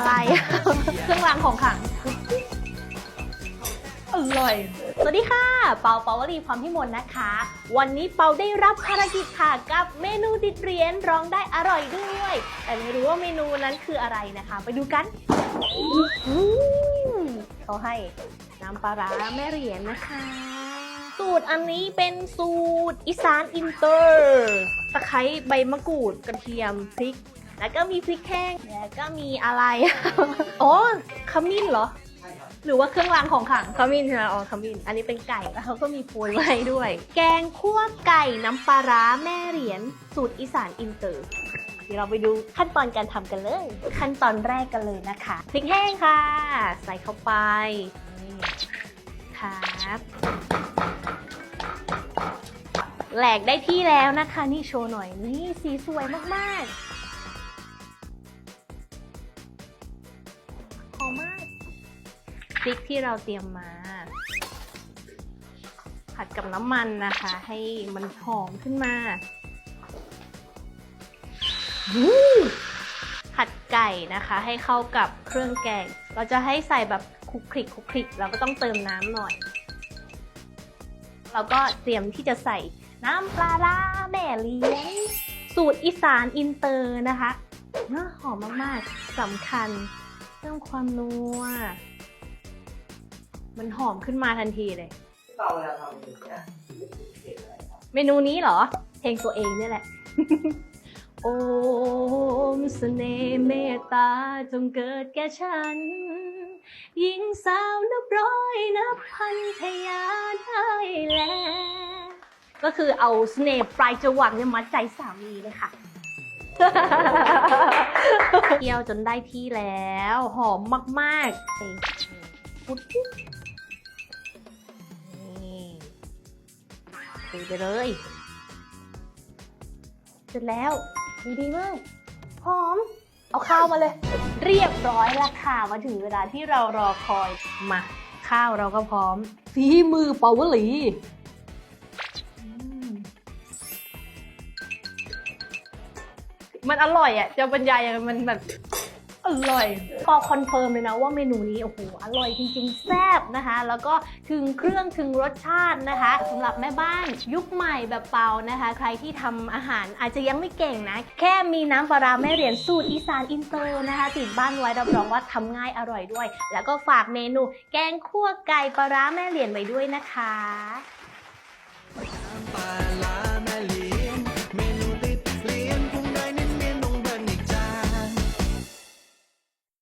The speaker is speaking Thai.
อะไร เครื่องรางของขลังอร่อย สวัสดีค่ะ เปาเปาวลีพรพิมลนะคะ วันนี้เปาได้รับภารกิจค่ะกับเมนูติดเรียญร้องได้อร่อยด้วย แต่ไม่รู้ว่าเมนูนั้นคืออะไรนะคะ ไปดูกันอืมเขาให้น้ำปลาร้าแม่เหรียญนะคะ สูตรอันนี้เป็นสูตรอีสานอินเตอร์ ตะไคร้ใบมะกรูดกระเทียมพริก แล้วก็มีพริกแห้งแล้วก็มีอะไรอ๋อขมิ้นเหรอ หรือว่าเครื่องรางของขลังขมิ้นใช่ไหมอ๋อขมิ้น อันนี้เป็นไก่แล้วเขาก็มีโพยไว้ด้วย แกงคั่วไก่น้ำปลาร้าแม่เหรียญสูตรอีสานอินเตอร์เดี๋ยวเราไปดูขั้นตอนการทำกันเลย ขั้นตอนแรกกันเลยนะคะพริกแห้งค่ะ ใส่เข้าไปนี่ครับแหลกได้ที่แล้วนะคะ นี่โชว์หน่อยนี่สีสวยมากๆ พริกที่เราเตรียมมา ผัดกับน้ำมันนะคะ ให้มันหอมขึ้นมาผัดไก่นะคะ ให้เข้ากับเครื่องแกง เราจะให้ใส่แบบคลุกคลิกคลุกคลิกเราก็ต้องเติมน้ำหน่อย เราก็เตรียมที่จะใส่น้ำปลาร้าแม่เลี้ยงสูตรอีสานอินเตอร์นะคะน่าหอมมาก ๆสำคัญเรื่องความนัว มันหอมขึ้นมาทันทีเลยที่เราเวลาทำเองเนี่ยเห็นอะไรครับเมนูนี้เหรอ เพลงตัวเองเนี่ยแหละ โอมสเสน่ห์เมตตาจงเกิดแก่ฉัน หญิงสาวนับร้อยนับพันทยาได้แล ก็คือเอาเสน่ห์ปลายจวักเนี่ยมัดใจสามีเลยค่ะเคี่ยวจนได้ที่แล้ว หอมมากๆนี่ปุ๊บนี่ ตีไปเลย เสร็จแล้ว ดีดีมากหอม เอาข้าวมาเลย เรียบร้อยแล้วค่ะมาถึงเวลาที่เรารอคอยมาข้าวเราก็พร้อมฝีมือเปาวลีอืมมันอร่อยอะจะบรรยายยังไงมันแบบ อร่อยพอคอนเฟิร์มเลยนะว่าเมนูนี้โอ้โหอร่อยจริงๆ แซ่บนะคะ แล้วก็ถึงเครื่องถึงรสชาตินะคะสำหรับแม่บ้านยุคใหม่แบบเปานะคะ ใครที่ทำอาหารอาจจะยังไม่เก่งนะ แค่มีน้ำปลาร้าแม่เหรียญสูตรอีสานอินเตอร์นะคะติดบ้านไว้รับรองว่าทำง่ายอร่อยด้วย แล้วก็ฝากเมนู แกงคั่วไก่ปลาร้าแม่เหรียญไว้ด้วยนะคะ